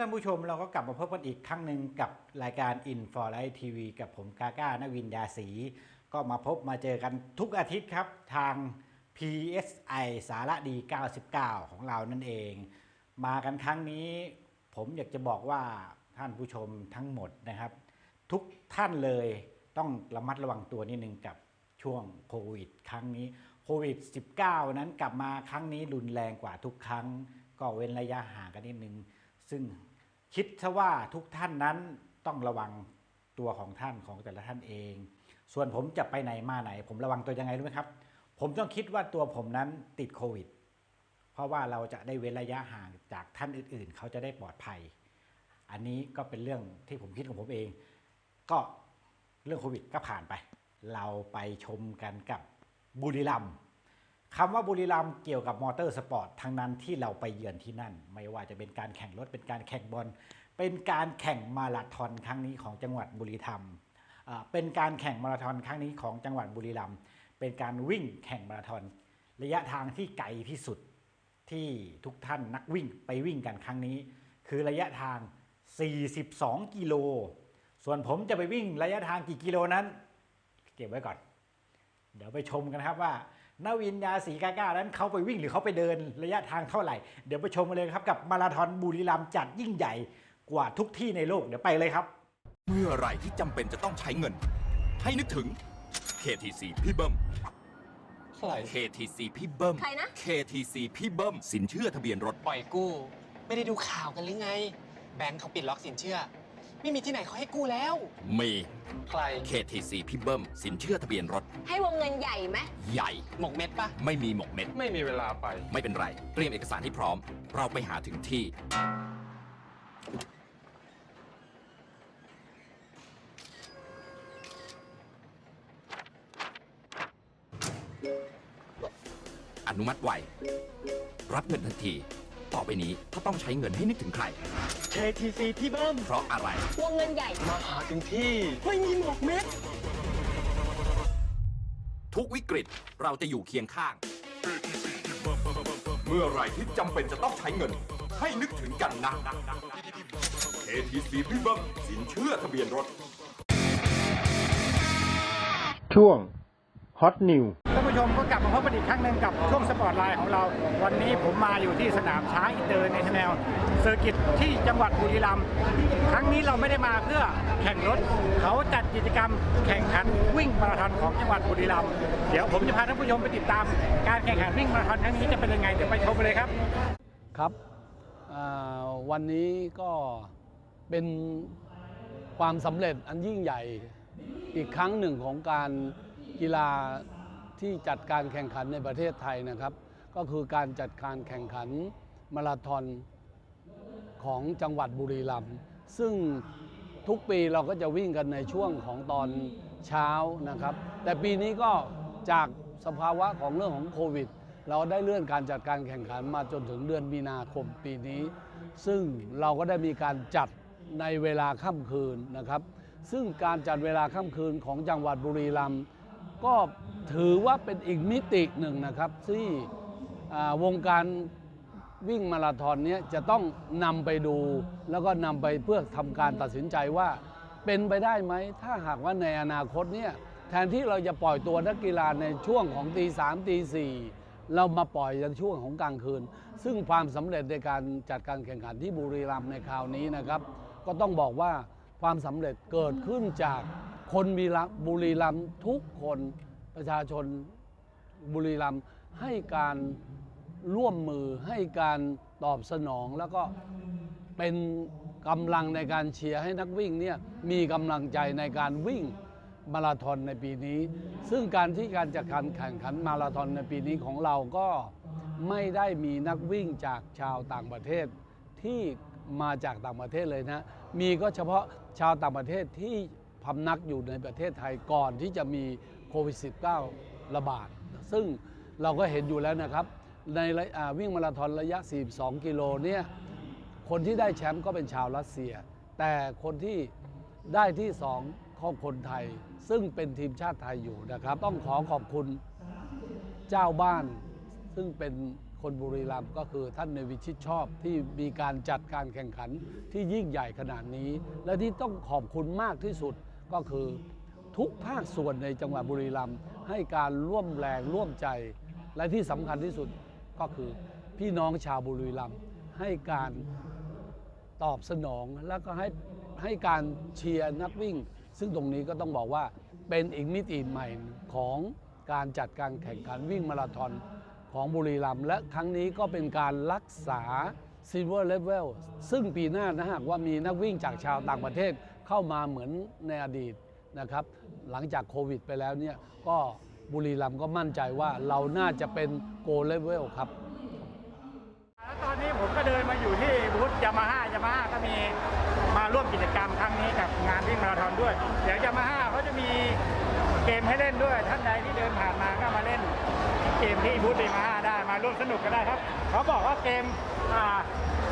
ท่านผู้ชมเราก็กลับมาพบกันอีกครั้งหนึ่งกับรายการ In for Life TV กับผมกาก้านวินยาศรีก็มาพบมาเจอกันทุกอาทิตย์ครับ ทาง PSI สารดี 99 ของเรานั่นเอง มากันครั้งนี้ ผมอยากจะบอกว่าท่านผู้ชมทั้งหมดนะครับ ทุกท่านเลยต้องระมัดระวังตัวนิดนึงกับช่วงโควิด ครั้งนี้โควิด -19 นั้นกลับมาครั้งนี้รุนแรงกว่าทุกครั้ง ก็เว้นระยะห่างกันนิดนึงซึ่ง คิดซะว่าทุกท่านนั้นต้องระวังตัวของท่านของแต่ละท่านเอง ส่วนผมจะไปไหนมาไหน ผมระวังตัวยังไงรู้ไหมครับ ผมต้องคิดว่าตัวผมนั้นติดโควิด เพราะว่าเราจะได้เว้นระยะห่างจากท่านอื่น ๆ เขาจะได้ปลอดภัย อันนี้ก็เป็นเรื่องที่ผมคิดของผมเอง ก็เรื่องโควิดก็ผ่านไป เราไปชมกันกับบุรีรัมย์ คำว่าบุรีรัมย์เกี่ยวกับมอเตอร์สปอร์ตทั้งนั้นที่เราไปเยือนที่นั่น ไม่ว่าจะเป็นการแข่งรถเป็นการแข่งบอลเป็นการแข่งมาราธอนครั้งนี้ของจังหวัดบุรีรัมย์เป็นการแข่งมาราธอนครั้งนี้ของจังหวัดบุรีรัมย์เป็นการวิ่งแข่งมาราธอนระยะทางที่ไกลที่สุดที่ทุกท่านนักวิ่งไปวิ่งกันครั้งนี้ คือระยะทาง 42 กิโล ส่วนผมจะไปวิ่งระยะทางกี่กิโลนั้น เก็บไว้ก่อน เดี๋ยวไปชมกันครับว่า นาวินยาสีกาก้านั้นเขาไปวิ่งหรือเขาไปเดินระยะทางเท่าไหร่ เดี๋ยวไปชมกันเลยครับกับมาราธอนบุรีรัมย์จัดยิ่งใหญ่กว่าทุกที่ในโลกเดี๋ยวไปเลยครับ เมื่อไหรที่จำเป็นจะต้องใช้เงิน ให้นึกถึง KTC พี่เบิ้ม ใคร KTC พี่เบิ้ม ใครนะ KTC พี่เบิ้ม สินเชื่อทะเบียนรถ ปล่อยกู้ ไม่ได้ดูข่าวกันหรือไง แบงค์เขาปิดล็อกสินเชื่อ ไม่มีที่ไหนเขาให้กู้แล้ว มีใคร KTC พี่เบิ้มสินเชื่อทะเบียนรถ ให้วงเงินใหญ่ไหม ใหญ่ หมกเม็ดปะไม่มีหมกเม็ด ไม่มีเวลาไป ไม่เป็นไร เตรียมเอกสารให้พร้อม เราไปหาถึงที่ อนุมัติไว รับเงินทันที ต่อไปนี้ถ้าต้องใช้เงินให้นึกถึงใคร KTC พี่เบิ้มเพราะอะไร วงเงินใหญ่ มาหาถึงที่ ไม่มีหมกเม็ด ทุกวิกฤตเราจะอยู่เคียงข้าง เมื่อไหรที่จำเป็นจะต้องใช้เงิน ให้นึกถึงกันนะ KTC พี่เบิ้มสินเชื่อทะเบียนรถ ช่วง Hot New ท่าน ผู้ชมก็กลับมาพบกันอีกครั้งหนึ่งกับช่วงสปอร์ตไลน์ของเรา วันนี้ผมมาอยู่ที่สนามช้างอินเตอร์เนชั่นแนลเซอร์กิตที่จังหวัดบุรีรัมย์ครั้งนี้เราไม่ได้มาเพื่อแข่งรถ เขาจัดกิจกรรมแข่งขันวิ่งมาราธอนของจังหวัดบุรีรัมย์เดี๋ยวผมจะพาท่านผู้ชมไปติดตาม การแข่งขันวิ่งมาราธอนครั้งนี้จะเป็นยังไงเดี๋ยวไปชมกันเลยครับครับวันนี้ก็เป็นความสำเร็จอันยิ่งใหญ่อีกครั้งหนึ่งของการกีฬา ที่จัดการแข่งขันในประเทศไทยนะครับ ก็คือการจัดการแข่งขันมาราธอนของจังหวัดบุรีรัมย์ซึ่งทุกปีเราก็จะวิ่งกันในช่วงของตอนเช้านะครับ แต่ปีนี้ก็จากสภาวะของเรื่องของโควิด เราได้เลื่อนการจัดการแข่งขันมาจนถึงเดือนมีนาคมปีนี้ ซึ่งเราก็ได้มีการจัดในเวลาค่ำคืนนะครับ ซึ่งการจัดเวลาค่ำคืนของจังหวัดบุรีรัมย์ก็ ถือว่าเป็นอีกมิติหนึ่งนะครับที่วงการวิ่งมาราธอนนี้จะต้องนำไปดู แล้วก็นำไปเพื่อทำการตัดสินใจว่าเป็นไปได้ไหม ถ้าหากว่าในอนาคตเนี่ยแทนที่เราจะปล่อยตัวนักกีฬาในช่วงของตีสามตีสี่เรามาปล่อยในช่วงของกลางคืน ซึ่งความสำเร็จในการจัดการแข่งขันที่บุรีรัมย์ในคราวนี้นะครับ ก็ต้องบอกว่าความสำเร็จเกิดขึ้นจากคนบุรีรัมย์ทุกคน ประชาชนบุรีรัมย์ให้การร่วมมือให้การตอบสนองแล้วก็เป็นกำลังในการเชียร์ให้นักวิ่งเนี่ยมีกำลังใจในการวิ่งมาราธอนในปีนี้ ซึ่งการที่การจัดการแข่งขันมาราธอนในปีนี้ของเราก็ไม่ได้มีนักวิ่งจากชาวต่างประเทศที่มาจากต่างประเทศเลยนะ มีก็เฉพาะชาวต่างประเทศที่พำนักอยู่ในประเทศไทยก่อนที่จะมี โควิด -19 ระบาด ซึ่งเราก็เห็นอยู่แล้วนะครับ ในวิ่งมาราธอนระยะ 42 กิโลเนี่ยคนที่ได้แชมป์ก็เป็นชาวรัสเซีย แต่คนที่ได้ที่สองของคนไทย ซึ่งเป็นทีมชาติไทยอยู่นะครับ ต้องขอขอบคุณเจ้าบ้าน ซึ่งเป็นคนบุรีรัมย์ก็คือท่านในวิชิตชอบที่มีการจัดการแข่งขันที่ยิ่งใหญ่ขนาดนี้ และที่ต้องขอบคุณมากที่สุดก็คือ ทุกภาคส่วนในจังหวัดบุรีรัมย์ให้การร่วมแรงร่วมใจ และที่สำคัญที่สุดก็คือพี่น้องชาวบุรีรัมย์ให้การตอบสนองแล้วก็ให้ให้การเชียร์นักวิ่ง ซึ่งตรงนี้ก็ต้องบอกว่าเป็นอีกมิติใหม่ของการจัดการแข่งขันวิ่งมาราธอนของบุรีรัมย์และครั้งนี้ก็เป็นการรักษา Silver Level ซึ่งปีหน้านะหากว่ามีนักวิ่งจากชาวต่างประเทศเข้ามาเหมือนในอดีตนะครับ หลังจากโควิดไปแล้วเนี่ยก็บุรีรัมย์ก็มั่นใจว่าเราน่าจะเป็นโกลเลเวลครับแล้วตอนนี้ผมก็เดินมาอยู่ที่บูธยามาฮ่ายามาฮ่าก็มีมาร่วมกิจกรรมครั้งนี้กับงานวิ่งมาราธอนด้วย เดี๋ยวยามาฮ่าเขาจะมีเกมให้เล่นด้วยท่านใดที่เดินผ่านมาก็มาเล่นเกมที่บูธยามาฮ่าได้มาร่วมสนุกกันได้ครับ เขาบอกว่าเกม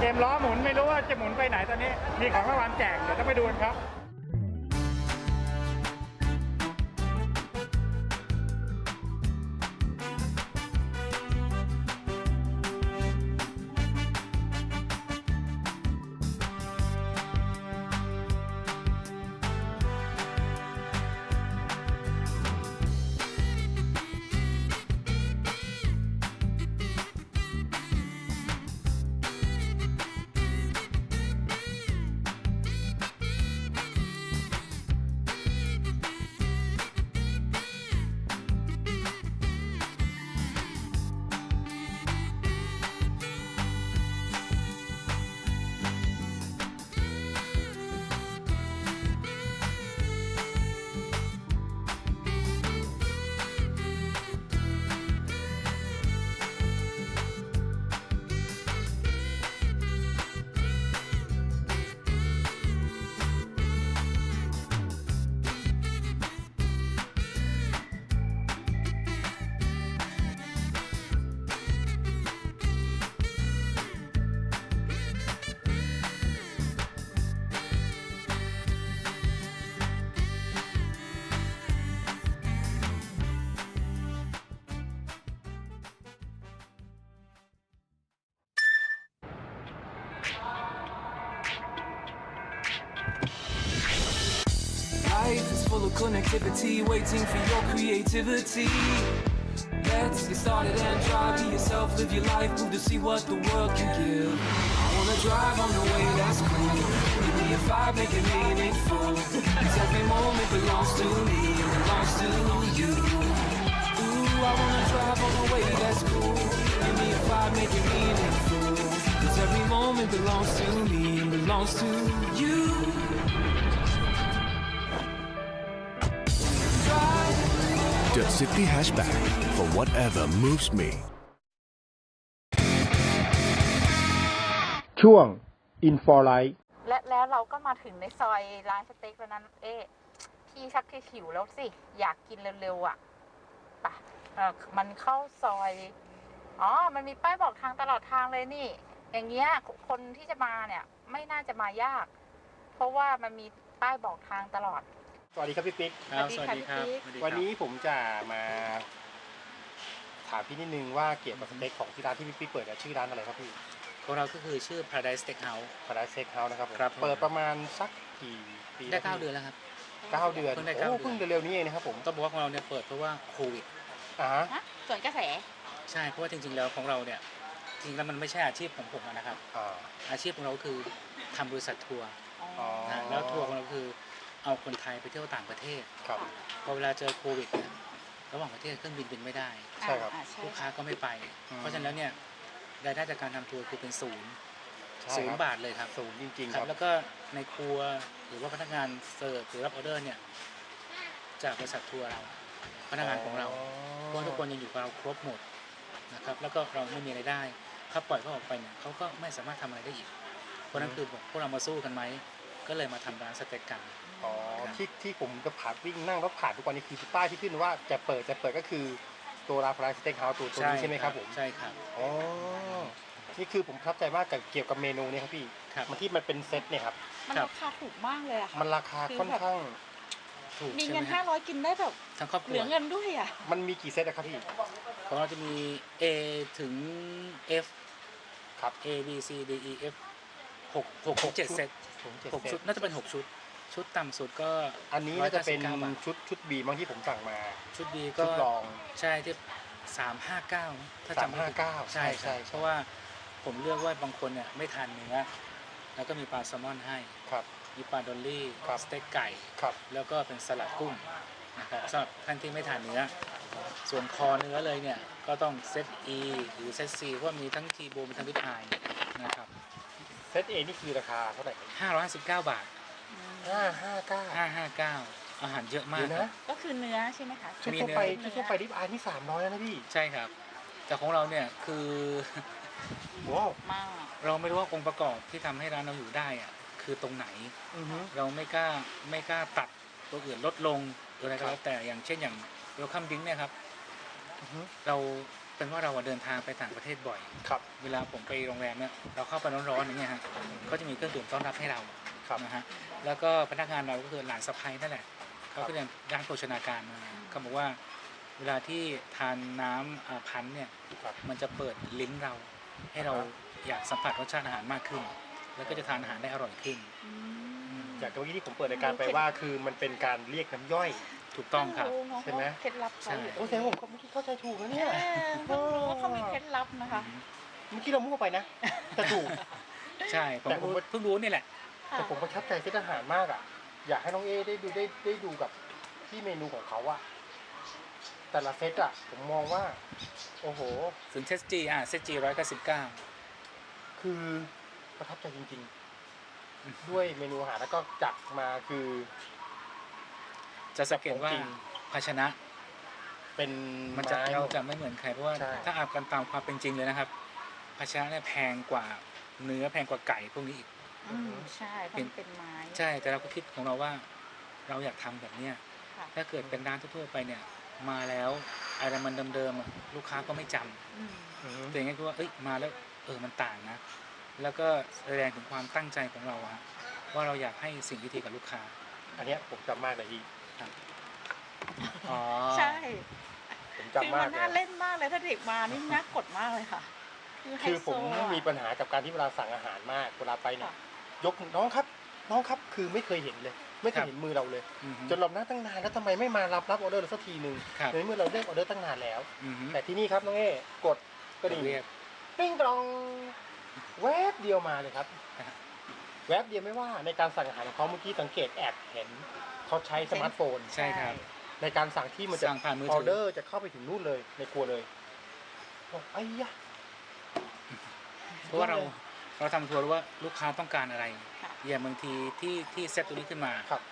เกมล้อหมุนไม่รู้ว่าจะหมุนไปไหนตอนนี้มีของรางวัลแจกเดี๋ยวต้องไปดูกันครับ full of connectivity, waiting for your creativity. Let's get started and try. Be yourself, live your life, move to see what the world can give. I wanna drive on the way that's cool. Give me a vibe, make it meaningful. Cause every moment belongs to me and belongs to you. Ooh, I wanna drive on the way that's cool. Give me a vibe, make it meaningful. Cause every moment belongs to me and belongs to you. The City Hatchback for whatever moves me. ช่วง Info Light และแล้วเราก็มาถึงในซอยร้านสเต็กแล้วนั้น เอ๊ะพี่ชักที่หิวแล้วสิ อยากกินเร็วๆอะไปะเออมันเข้าซอย อ๋อ มันมีป้ายบอกทางตลอดทางเลยนี่ อย่างเงี้ย คนที่จะมาเนี่ย ไม่น่าจะมายาก เพราะว่ามันมีป้ายบอกทางตลอด สวัสดีครับพี่ปิ๊กครับสวัสดีครับสวัสดีครับ วันนี้ผมจะมาถามพี่นิดนึงว่าเกี่ยวกับสเต็กของที่ร้านที่พี่ปิ๊กเปิดอะชื่อร้านอะไรครับพี่ของเราก็คือชื่อ Paradise Steakhouse พาราเซ็กเฮาส์นะครับผมครับผมเปิดประมาณสักกี่ปีได้แล้วพี่9เดือนแล้วครับเก้าเดือนเพิ่งได้เก้าโอ้เดือนเพิ่งเร็วๆนี้เองนะครับผมต้องบอกว่าของเราเนี่ยเปิดเพราะว่าโควิดอ่าฮะฮะส่วนกระแสใช่เพราะว่าจริง ๆแล้วของเราเนี่ยจริงๆแล้วมันไม่ใช่อาชีพของผมอะนะครับอ่าอาชีพของเราคือทำบริษัททัวร์อ๋อนะแล้วทัวร์ของเราคือ เอาคนไทยไปเที่ยวต่างประเทศครับ พอเวลาเจอโควิดเนี่ยระหว่างประเทศเครื่องบินบินไม่ได้ ใช่ครับ อ่าใช่ลูกค้าก็ไม่ไป อืม เพราะฉะนั้นเนี่ยรายได้จากการทำทัวร์คือเป็นศูนย์ใช่ศูนครัย์บาทเลยครับ ศูนย์จริง ๆ คครัรับ บแล้วก็ในครัวหรือว่าพนักงานเสิร์ฟหรือรับออเดอร์เนี่ยจากบริษัททัวร์เราพนักงานของเราเพราะว่าทุกคนยังอยู่กับเราครบหมดนะครับแล้วก็เราไม่มีรายได้ถ้าปล่อยเขาออกไปเนี่ยเขาก็ไม่สามารถทำอะไรได้อีกเพราะฉะนั้นคือบอกพวกเรามาสู้กันไหมก็เลยมาทำร้านสเต็กกัน อ๋อครับที่ที่ผมจะผ่านวิ่งนั่งรถผ่านทุกวันนี้คือป้ายที่ขึ้นว่าจะเปิดจะเปิดก็คือตัวราฟลายสเต็กเฮาส์ตัวตัวนี้ใช่ไหมครับผมใช่ครับอ๋อนี่คือผมประทับใจมากกับเกี่ยวกับเมนูเนี่ยครับพี่ครับมันที่มันเป็นเซตเนี่ยครับมันครับราคาถูกมากเลยอะค่ะมันราคาค่อนข้างถูกมีใช่เงินไหมฮะห้าร้อยกินได้แบบทั้งครอบคเหรัลืวอเงินด้วยอะมันมีกี่เซตอะครับพี่ของเราจะมี A ถึง F ครับ A B C D E F หกหกหกเจ็ดเซตผมเจ็ดหกเซชุดตน่าจะเป็นหกชุด ชุดต่ำสุดก็ อันนี้น่าจะเป็น199บาท ชุดชุดบีบางที่ผมสั่งมา ชุดดีชุก็ดลอง ใช่ที่สามห้าเก้าถ้าจำไม่ผิด359ใช่ใช่ใช่ ใช่เพราะว่าผมเลือกว่าบางคนเนี่ยไม่ทานเนื้อแล้วก็มีปลาแซลมอนให้ครับ มีปลาดอลลี่ครับ สเต็กไก่ ครับ แล้วก็เป็นสลัดกุ้งนะครับสำหรับท่านที่ไม่ทานเนื้อ ส่วนคอเนื้อเลยเนี่ย ก็ต้องเซต E หรือเซต C เพราะว่ามีทั้งทีโบมีทั้งริบอายนะครับเซตเอนี่คือราคาเท่าไหร่ครับ559 บาท ห้าห้าเก้า559อาหารเยอะมากเดี๋ยวคนะรับก็คือเนื้อใช่ไหมคะ ชุดมี ทั่วเนื้อไปชุดทั่วไปริบอายนี่สามร้อยแล้วนะพี่ใช่ครับ แต่ของเราเนี่ยคือ ว้าวมากเราไม่รู้ว่าองค์ประกอบที่ทำให้ร้านเราอยู่ได้อะคือตรงไหน อือฮึ เราไม่กล้าไม่กล้าตัดตัวอื่นลดลงหรืออะไรก็แล้วแต่อย่างเช่นอย่างเวลคัมดิ้งเนี่ยครับอือฮึ เราเป็นว่าเราอะเดินทางไปต่างประเทศบ่อย ครับ เวลาผมไปโรงแรมเนี่ยเราเข้าไปร้อนๆอย่างเงี้ยฮะก็จะมีเครื่องดื่มต้อนรับให้เราครับ นะฮะแล้วก็พนักงานเราก็คือหลานสะพ้ยนั่นแหละเขาก็เรียนด้านโภชนาการมาเขาบอกว่าเวลาที่ทานน้ำอ่าพันธุ์เนี่ยครับมันจะเปิดลิ้นเรา ให้เราอยากสัมผัสรสชาติอาหารมากขึ้น แล้วก็จะทานอาหารได้อร่อยขึ้นจากเมื่อกี้ที่ผมเปิดรายการไปว่าคือมันเป็นการเรียกน้ำย่อยถูกต้องครับเพิ่รู้เนอะใช่ไหมว่าเคล็ดลับเขาใช่โอ้แสดงว่าผมก็เมื่อกี้เข้าใจถูกแล้วเนี่ยเออเพิ่งรู้ว่าเขามีเคล็ดลับนะคะ เมื่อกี้เรามั่วไปนะแต่ถูกใช่ผมแต่ผมเพิ่งรู้นี่แหละ แต่ผมประทับใจเซตอาหารมากอะ อยากให้น้องเอได้ดูได้ได้ดูกับที่เมนูของเขาอะแต่ละเซตอะผมมองว่า โอ้โหถึงเซจีอะเซจีร้อยเก้าสิบเก้าคือประทับใจจริง ๆ ด้วยเมนูอาหารแล้วก็จัดมาคือจะสังเกตว่าของจริงภาชนะเป็นมันจะไม้มันจะไม่เหมือนใครเพราะว่า ใช่ ถ้าอาบกันตามความเป็นจริงเลยนะครับ ภาชนะเนี่ยแพงกว่าเนื้อแพงกว่าไก่พวกนี้อีก อืมใช่เพราะมันเป็นไม้ ใช่แต่เราก็คิดของเราว่า เราอยากทำแบบเนี้ยค่ะถ้าเกิดเป็นร้านทั่วๆไปเนี่ย มาแล้วอะไรมันเดิมๆอะลูกค้าก็ไม่จำอืมอือฮึแต่อย่างนี้ก็ว่าเอ้ยมาแล้วเออมันต่างนะ แล้วก็แสดงถึงความตั้งใจของเราอะฮะว่าเราอยากให้สิ่งที่ดีกับลูกค้า อันเนี้ยผมจำมากเลยพี่อ๋อใช่ผมคือจำมามักนเลน่ายเล่นมากเลยถ้าเด็กมานี่น่ากดมากเลยค่ะไฮคือโซผมอะมีปัญหากับการที่เวลาสั่งอาหารมากเวลาไปเนี่ยค่ะ ยกน้องครับ น้องครับคือไม่เคยเห็นเลย ไม่เคครัยบเห็นมือเราเลยอือฮึจนเรานั่งตั้งนานแล้วทำไมไม่มารับรับออเดอร์เราสักทีหนึ่งครับในเมื่อเราเรียกออเดอร์ตั้งนานแล้วอือฮึแต่ที่นี่ครับน้องเอกดกระดิ่งเรียกปิ้งตรองแวบเดียวมาเลยครับครับแวบเดียวไม่ว่าในการสั่งอาหารของเขาเมื่อกี้สังเกตแอบเห็นเขาใช้สมาร์ทโฟนใช่ครับ ในการสั่งที่มันจะสั่งผ่านมืออถือเดอร์จะเข้าไปถึงนู่นเลยในครัวเลยบอกไอ้ยะเพราะว่าเรา เราทำทัวร์รู้ว่าลูกค้าต้องการอะไรค่ะอย่างบางทีที่ที่เซตตัวนี้ขึ้นมาครับ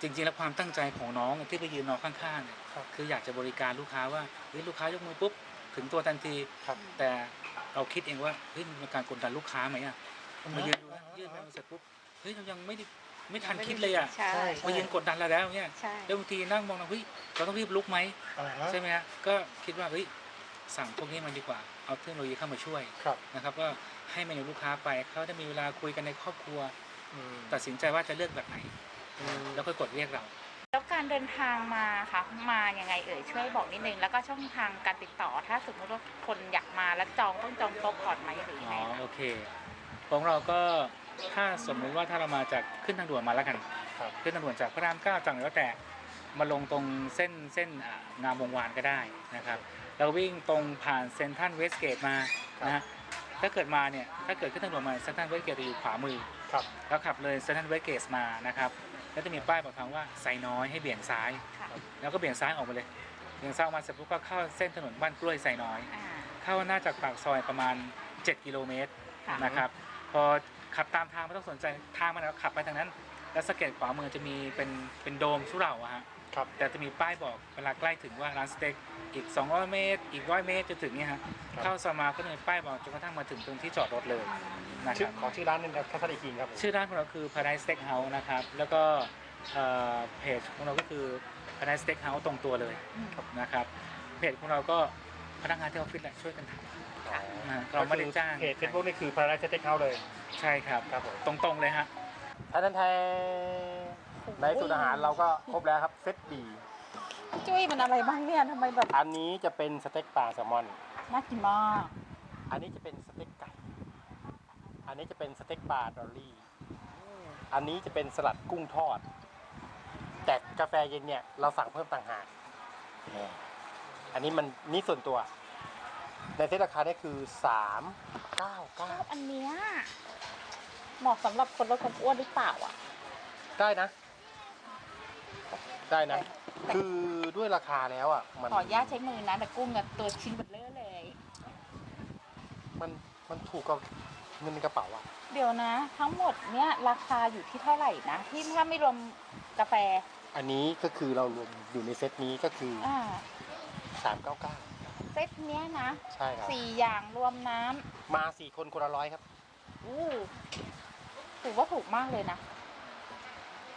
จริงๆแล้วความตั้งใจของน้องที่ไปยืนรอข้างๆเนี่ยครับคืออยากจะบริการลูกค้าว่าเฮ้ยลูกค้ายกมือปุ๊บถึงตัวทันทีครับแต่เราคิดเองว่าเฮ้ยมันเป็นการกดดันลูกค้าไหมอะมายืนดูนะยืนไปเสร็จปุ๊บเฮ้ยเรายังไม่ได้ไม่ทันคิดเลยอะใช่มายืนกดดันเราแล้วเนี่ยใช่แล้วบางทีนั่งมองเราเฮ้ยเราต้องรีบลุกไหมอ่าฮะใช่ไหมฮะก็คิดว่าเฮ้ยสั่งพวกนี้มันดีกว่า เอาเทคโนโลยีเข้ามาช่วยครับนะครับก็ให้เมนูลูกค้าไปเขาได้มีเวลาคุยกันในครอบครัวอืมตัดสินใจว่าจะเลือกแบบไหน แล้วก็กดเรียกเรา แล้วการเดินทางมาค่ะมายังไงเอ่ยช่วยบอกนิดนึงแล้วก็ช่องทางการติดต่อ ถ้าสมมติว่าคนอยากมาแล้วจองต้องจองโต๊ะก่อนไหมหรือยังอ๋ไงอคะโอเคของเราก็ถ้าสมมุติว่าถ้าเรามาจากขึ้นทางด่วนมาแล้วกันครับขึ้นทางด่วนจากพระรามเก้าจังแล้วแต่มาลงตรงเส้นเส้นอ่างามวงวานก็ได้นะครับ เราวิ่งตรงผ่านเซนทรัลเวสเกตมานะฮะถ้าเกิดมาเนี่ยถ้าเกิดขึ้นทางด่วนมาเซนทรัลเวสเกตจะอยู่ขวามือครับแล้วขับเลยเซนทรัลเวสเกตมานะครับแล้วจะมีป้ายบอกทางว่าไซน้อยให้เบี่ยงซ้ายค่ะแล้วก็เบี่ยงซ้ายออกมาเลยเบี่ยงซ้ายออกมาเสร็จปุ๊บก็เข้าเส้นถนนบ้านกล้วยไซน้อยอ่าเข้าหน้าจากปากซอยประมาณ 7 กิโลเมตรค่ะนะครับพอขับตามทางไม่ต้องสนใจทางมันแล้วขับไปทางนั้น แล้วสงเก็ตขวามือจะมีเป็นเป็นโดมสุเหร่าอะฮะ ครับ แต่จะมีป้ายบอกเวลาใกล้ถึงว่าร้านสเต็กอีก 200 เมตร อีก100เมตรจะถึงเนี่ยฮะครับ เข้าซอยมาก็จะมีป้ายบอกจนกระทั่งมาถึงตรงที่จอดรถเลยนะคชื่อรับขอชื่อร้านหนึงครับทัศนีคิงครับผมชื่อร้านของเราคือ Paradise Steakhouse นะครับ แล้วก็เอ่อเพจของเราก็คือ Paradise Steakhouse ตรงตัวเลยนะครับเพจของเราก็พนักงานที่ออฟฟิศแหละช่วยกันทำนะฮะเราไม่ได้จ้างเพจเฟซบุ๊กนี่คือ Paradise Steak House เลยใช่ครับ ครับผมตรงๆเลยฮะ ท่านไทยในสูตรอาหารเราก็ครบแล้วครับเซตบีพี่จุ้ยมันอะไรบ้างเนี่ยทำไมแบบอันนี้จะเป็นสเต็กปลาแซลมอน น่ากินมากอันนี้จะเป็นสเต็กไก่ อันนี้จะเป็นสเต็กปลาดอลลี่ อันนี้จะเป็นสลัดกุ้งทอด แต่กาแฟเย็นเนี่ยเราสั่งเพิ่มต่างหาก อันนี้มันนี่ส่วนตัว ในเซตราคาเนี่ยคือสามเก้าชเก้าอบอันเนี้ยเหมาะสำหรับคนลดความอ้วนหรือเปล่าอะ ได้นะ ได้นะแต่คือด้วยราคาแล้วอะ มัน ขออนุญาตใช้มือนะแต่กุ้งกับตัวชิ้นเบลเลอร์เลย มันมันถูกกับเงินในกระเป๋าอะ เดี๋ยวนะ ทั้งหมดเนี่ยราคาอยู่ที่เท่าไหร่นะ ที่ถ้าไม่รวมกาแฟ อันนี้ก็คือเรารวมอยู่ในเซตนี้ก็คืออ่า สามเก้าเก้าเซตเนี้ยนะใช่ครับ สี่อย่างรวมน้ำมาสี่คนคนละร้อยครับอู้ถือว่าถูกมากเลยนะ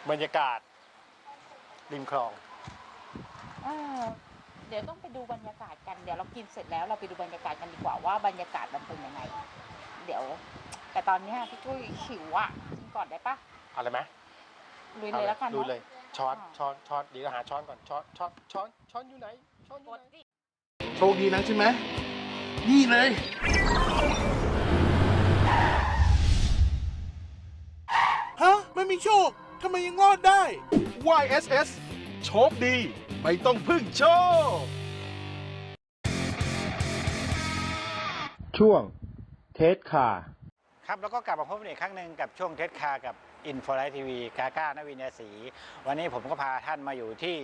บรรยากาศ ริมคลอง เออเดี๋ยวต้องไปดูบรรยากาศกัน เดี๋ยวเรากินเสร็จแล้วเราไปดูบรรยากาศกันดีกว่าว่าบรรยากาศมันเป็นยังไง เดี๋ยว แต่ตอนเนี้ยพี่กุ้ยหิวอะกินก่อนได้ปะเอาเลยไหมลุยเลยแล้วกันลุยเนาะเลยช้อนอ่าช้อนช้อนเดี๋ยวหาช้อนก่อน ช้อนช้อนช้อนช้อนอยู่ไหน ช้อนอยู่กดไหนสิ โชคดีนะใช่ไหม นี่เลย ฮะ ไม่มีโชค ทำไมยังรอดได้ YSS โชคดี ไม่ต้องพึ่งโชค ช่วงเทสคาครับแล้วก็กลับมาพบกันอีกครั้งหนึ่งกับช่วงเทสคากับอินฟอร์ไลท์ทีวีกาก้านวินยาศรีวันนี้ผมก็พาท่านมาอยู่ที่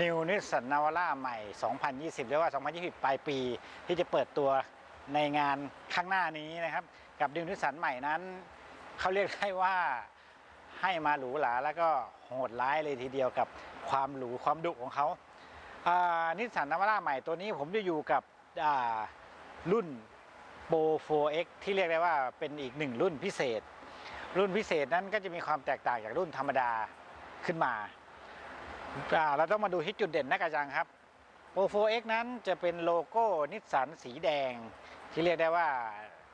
นิวนิสสันนาวาร่าใหม่ 2020 หรือว่า 2020 ปลายปี ที่จะเปิดตัวในงานข้างหน้านี้นะครับ กับนิวนิสสันใหม่นั้น เขาเรียกได้ว่า ให้มาหรูหราแล้วก็โหดร้ายเลยทีเดียวกับความหรูความดุของเขานิสสันนาวาร่าใหม่ตัวนี้ผมจะอยู่กับรุ่นโปร 4X ที่เรียกได้ว่าเป็นอีกหนึ่งรุ่นพิเศษ รุ่นพิเศษนั้นก็จะมีความแตกต่างจากรุ่นธรรมดาขึ้นมา เราต้องมาดูที่จุดเด่นนะกระจังครับโปร 4X นั้นจะเป็นโลโก้นิสสันสีแดง ที่เรียกได้ว่า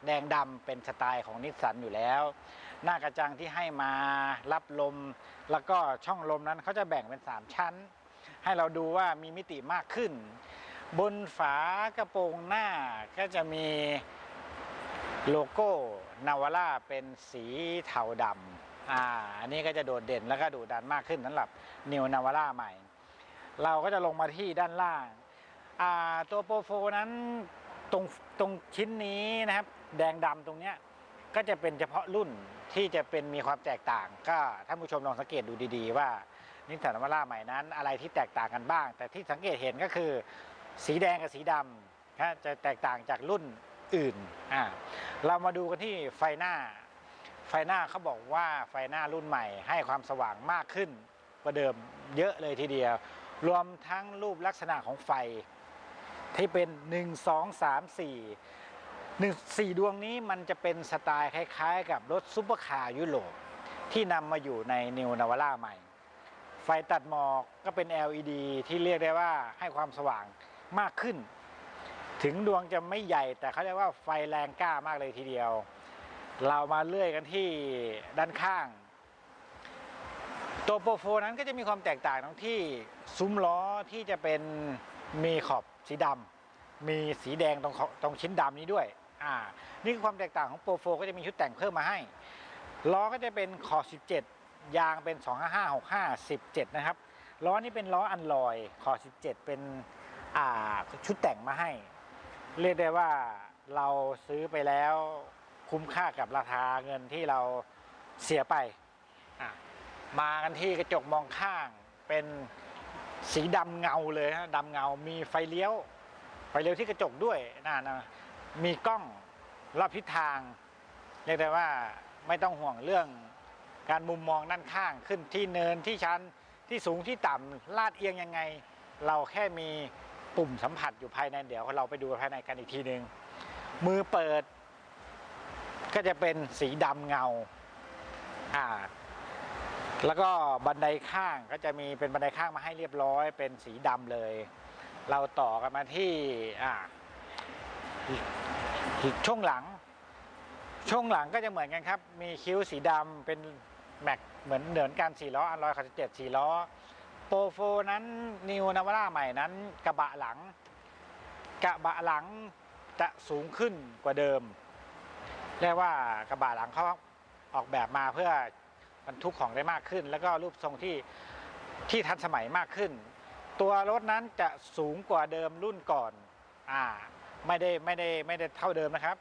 แดงดำเป็นสไตล์ของนิสสันอยู่แล้ว หน้ากระจังที่ให้มารับลม แล้วก็ช่องลมนั้นเขาจะแบ่งเป็น 3 ชั้น ให้เราดูว่ามีมิติมากขึ้น บนฝากระโปรงหน้าก็จะมีโลโก้นาวาร่าเป็นสีเทาดำอ่าอันนี้ก็จะโดดเด่นแล้วก็ดูดันมากขึ้นสำหรับนิวนาวาร่าใหม่ เราก็จะลงมาที่ด้านล่างอ่าตัวโปรโฟนั้นตรงตรงชิ้นนี้นะครับ แดงดำตรงเนี้ยก็จะเป็นเฉพาะรุ่น ที่จะเป็นมีความแตกต่าง ก็ท่านผู้ชมลองสังเกตดูดีๆ ว่านิสสันนาวาร่าใหม่นั้น อะไรที่แตกต่างกันบ้าง แต่ที่สังเกตเห็นก็คือ สีแดงกับสีดำนะจะแตกต่างจากรุ่นอื่นอ่าเรามาดูกันที่ไฟหน้า ไฟหน้าเขาบอกว่าไฟหน้ารุ่นใหม่ ให้ความสว่างมากขึ้นกว่าเดิมเยอะเลยทีเดียว รวมทั้งรูปลักษณะของไฟที่เป็น 1 2 3 4 1 4ดวงนี้มันจะเป็นสไตล์คล้ายๆ กับรถซุปเปอร์คาร์ยุโรปที่นำมาอยู่ในนิวนาวาร่าใหม่ ไฟตัดหมอกก็เป็น LED ที่เรียกได้ว่าให้ความสว่างมากขึ้น ถึงดวงจะไม่ใหญ่แต่เขาเรียกว่าไฟแรงกล้ามากเลยทีเดียว เรามาเลื่อยกันที่ด้านข้าง ตัวโปรโฟนั้นก็จะมีความแตกต่างตรงที่ซุ้มล้อที่จะเป็นมีขอบสีดำมีสีแดงตรงตรงชิ้นดำนี้ด้วย อ่านี่คือความแตกต่างของโปรโฟก็จะมีชุดแต่งเพิ่มมาให้ล้อก็จะเป็นขอบ17 ยางเป็น 255 65 17 นะครับล้อนี่เป็นล้ออันลอยขอบ17 เป็นอ่าชุดแต่งมาให้ เรียกได้ว่าเราซื้อไปแล้วคุ้มค่ากับราคาเงินที่เราเสียไปมากันที่กระจกมองข้างเป็นสีดำเงาเลยฮะดำเงามีไฟเลี้ยว ไฟเลี้ยวที่กระจกด้วยนะนะ มีกล้องรอบทิศทางเรียกได้ว่าไม่ต้องห่วงเรื่องการมุมมองด้านข้างขึ้นที่เนินที่ชันที่สูงที่ต่ำลาดเอียงยังไง เราแค่มีปุ่มสัมผัสอยู่ภายในเดี๋ยวเราไปดูภายในกันอีกทีหนึ่งมือเปิด ก็จะเป็นสีดำเงาอ่าแล้วก็บันไดข้างก็จะมีเป็นบันไดข้างมาให้เรียบร้อย เป็นสีดำเลย เราต่อกันมาที่อ่า ช่วงหลัง ช่วงหลังก็จะเหมือนกันครับ มีคิ้วสีดำเป็นแม็กเหมือนเหมือนกันสี่ล้ออันร้อยขับเจ็ดสี่ล้อโปรโฟนั้นนิวนาวาร่าใหม่นั้น กระบะหลัง กระบะหลังจะสูงขึ้นกว่าเดิมเรียกว่ากระบะหลังเขาออกแบบมาเพื่อบรรทุกของได้มากขึ้น แล้วก็รูปทรงที่ที่ทันสมัยมากขึ้น ตัวรถนั้นจะสูงกว่าเดิมรุ่นก่อนอ่า ไม่ได้ไม่ได้ไม่ได้เท่าเดิมนะครับ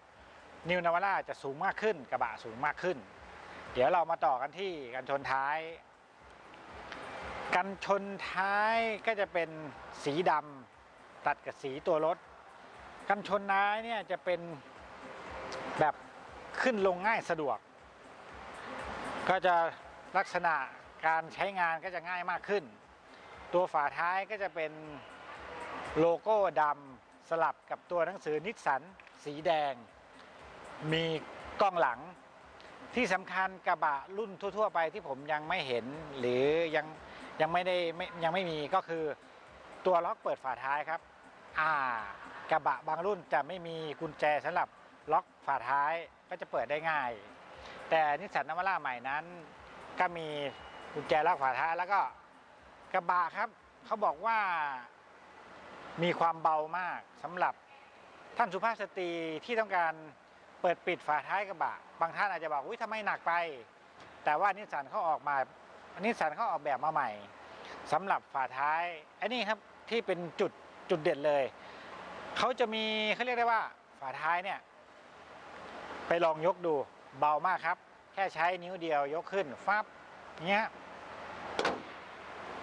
นิวนาวาร่าจะสูงมากขึ้น กระบะสูงมากขึ้น เดี๋ยวเรามาต่อกันที่กันชนท้าย กันชนท้ายก็จะเป็นสีดำตัดกับสีตัวรถ กันชนท้ายเนี่ยจะเป็นแบบขึ้นลงง่ายสะดวก ก็จะลักษณะการใช้งานก็จะง่ายมากขึ้น ตัวฝาท้ายก็จะเป็นโลโก้ดำ สลับกับตัวหนังสือนิสสันสีแดง มีกล้องหลัง ที่สำคัญกระบะรุ่นทั่ว ๆ ไปที่ผมยังไม่เห็น หรือยังยังไม่ได้ไม่ยังไม่มีก็คือตัวล็อกเปิดฝาท้ายครับอ่ากระบะบางรุ่นจะไม่มีกุญแจสำหรับล็อกฝาท้ายก็จะเปิดได้ง่าย แต่นิสสันนวาร่าใหม่นั้น ก็มีกุญแจล็อกฝาท้ายแล้วก็กระบะครับเขาบอกว่า มีความเบามากสำหรับท่านสุภาพสตรีที่ต้องการเปิดปิดฝาท้ายกระบะ บางท่านอาจจะบอกอุ้ยทำไมหนักไป แต่ว่านิสสันเขาออกมานิสสันเขาออกแบบมาใหม่สำหรับฝาท้ายอันนี้ครับที่เป็นจุดจุดเด่นเลยเขาจะมีเขาเรียกได้ว่าฝาท้ายเนี่ยไปลองยกดูเบามากครับ แค่ใช้นิ้วเดียวยกขึ้นฟับเงี้ย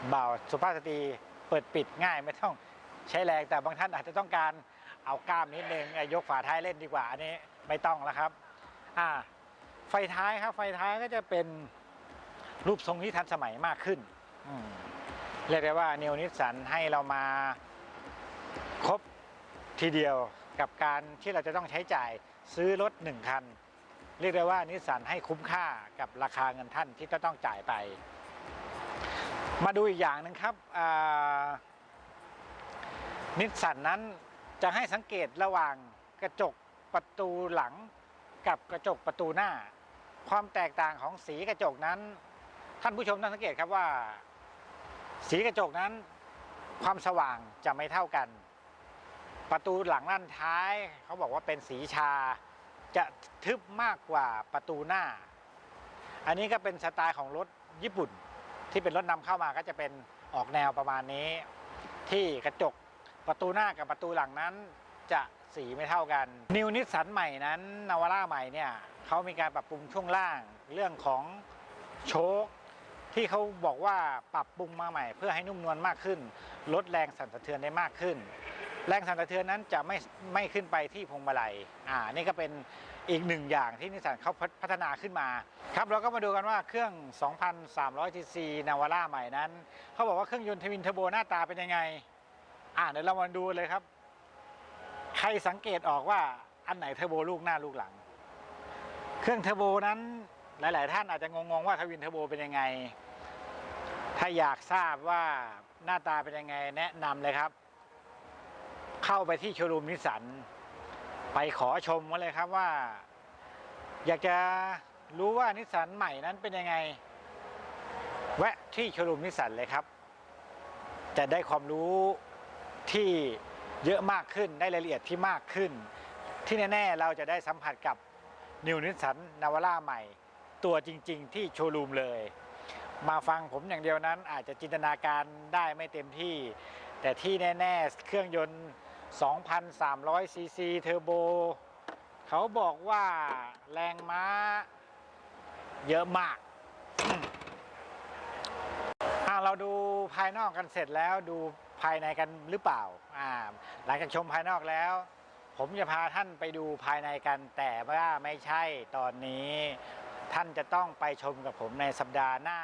เบาสุภาพสตรีเปิดปิดง่ายไม่ต้อง ใช้แรงแต่บางท่านอาจจะต้องการเอากล้ามนิดนึงอะยกฝาท้ายเล่นดีกว่าอันนี้ไม่ต้องแล้วครับอ่าไฟท้ายครับไฟท้ายก็จะเป็นรูปทรงที่ทันสมัยมากขึ้นเรียกได้ว่านิวนิสสันให้เรามาครบทีเดียวกับการที่เราจะต้องใช้จ่ายซื้อรถหนึ่งคัน เรียกได้ว่านิสสันให้คุ้มค่ากับราคาเงินท่านที่จะต้องจ่ายไป มาดูอีกอย่างหนึ่งครับอ่า นิสสันนั้นจะให้สังเกตระหว่างกระจกประตูหลัง กับกระจกประตูหน้า ความแตกต่างของสีกระจกนั้น ท่านผู้ชมต้องสังเกตครับว่า สีกระจกนั้น ความสว่างจะไม่เท่ากัน ประตูหลังด้านท้าย เขาบอกว่าเป็นสีชา จะทึบมากกว่าประตูหน้า อันนี้ก็เป็นสไตล์ของรถญี่ปุ่น ที่เป็นรถนำเข้ามาก็จะเป็นออกแนวประมาณนี้ ที่กระจก ประตูหน้ากับประตูหลังนั้นจะสีไม่เท่ากัน นิวนิสสันใหม่นั้นนาวาร่าใหม่เนี่ยเขามีการปรับปรุงช่วงล่างเรื่องของโชคที่เขาบอกว่าปรับปรุงมาใหม่ เพื่อให้นุ่มนวลมากขึ้น ลดแรงสั่นสะเทือนได้มากขึ้น แรงสั่นสะเทือนนั้นจะไม่ไม่ขึ้นไปที่พวงมาลัยอ่านี่ก็เป็นอีกหนึ่งอย่างที่นิสสันเขาพัฒนาขึ้นมา ครับเราก็มาดูกันว่าเครื่อง 2,300ซีซีนาวาร่าใหม่นั้นเขาบอกว่าเครื่องยนต์ทวินเทอร์โบหน้าตาเป็นยังไง อ่าเดี๋ยวเรามาดูเลยครับ ใครสังเกตออกว่าอันไหนเทอร์โบลูกหน้าลูกหลัง เครื่องเทอร์โบนั้นหลาย ๆ ท่านอาจจะงง ๆ ว่าทวินเทอร์โบเป็นยังไง ถ้าอยากทราบว่าหน้าตาเป็นยังไงแนะนำเลยครับ เข้าไปที่โชว์รูมนิสสันไปขอชมกันเลยครับว่า อยากจะรู้ว่านิสสันใหม่นั้นเป็นยังไง แวะที่โชว์รูมนิสสันเลยครับ จะได้ความรู้ ที่เยอะมากขึ้นได้รายละเอียดที่มากขึ้น ที่แน่ๆเราจะได้สัมผัสกับนิวนิสสันนาวาร่าใหม่ ตัวจริง ๆ ที่โชว์รูมเลย มาฟังผมอย่างเดียวนั้นอาจจะจินตนาการได้ไม่เต็มที่ แต่ที่แน่ ๆ เครื่องยนต์ 2,300 ซีซีเทอร์โบ เขาบอกว่าแรงม้าเยอะมากเราดูภายนอกกันเสร็จแล้วดู ภายในกันหรือเปล่าอ่า หลังจากชมภายนอกแล้ว ผมจะพาท่านไปดูภายในกัน แต่ว่าไม่ใช่ตอนนี้ ท่านจะต้องไปชมกับผมในสัปดาห์หน้า